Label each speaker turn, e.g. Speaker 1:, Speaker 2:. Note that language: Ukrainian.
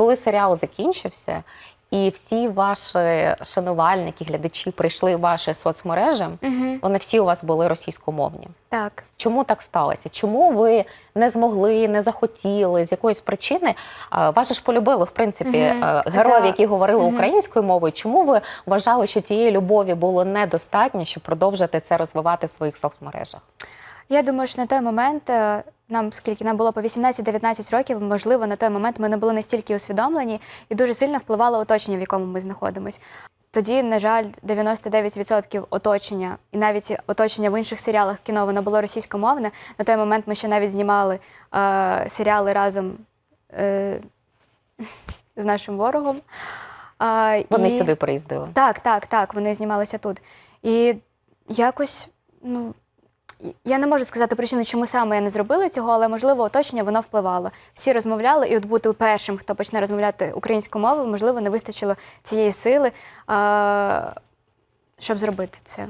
Speaker 1: коли серіал закінчився, і всі ваші шанувальники, глядачі прийшли в ваші соцмережі,
Speaker 2: Угу.
Speaker 1: вони всі у вас були російськомовні.
Speaker 2: Так.
Speaker 1: Чому так сталося? Чому ви не змогли, не захотіли з якоїсь причини? Вас ж полюбили, в принципі, е, героїв, які говорили
Speaker 2: Мгм.
Speaker 1: українською мовою. Чому ви вважали, що тієї любові було недостатньо, щоб продовжити це розвивати в своїх соцмережах?
Speaker 2: Я думаю, що на той момент е, нам скільки нам було по 18-19 років, можливо, на той момент ми не були настільки усвідомлені і дуже сильно впливало оточення, в якому ми знаходимось. Тоді, на жаль, 99% оточення, і навіть оточення в інших серіалах кіно, воно було російськомовне. На той момент ми ще навіть знімали е, серіали разом е, з нашим ворогом. Е,
Speaker 1: Вони
Speaker 2: і-
Speaker 1: сюди приїздили.
Speaker 2: так, так, так, вони знімалися тут. І якось, ну. Я не можу сказати причину, чому саме я не зробила цього, але можливо оточення воно впливало. Всі розмовляли, і от бути першим, хто почне розмовляти українську мову, можливо, не вистачило цієї сили, щоб зробити це.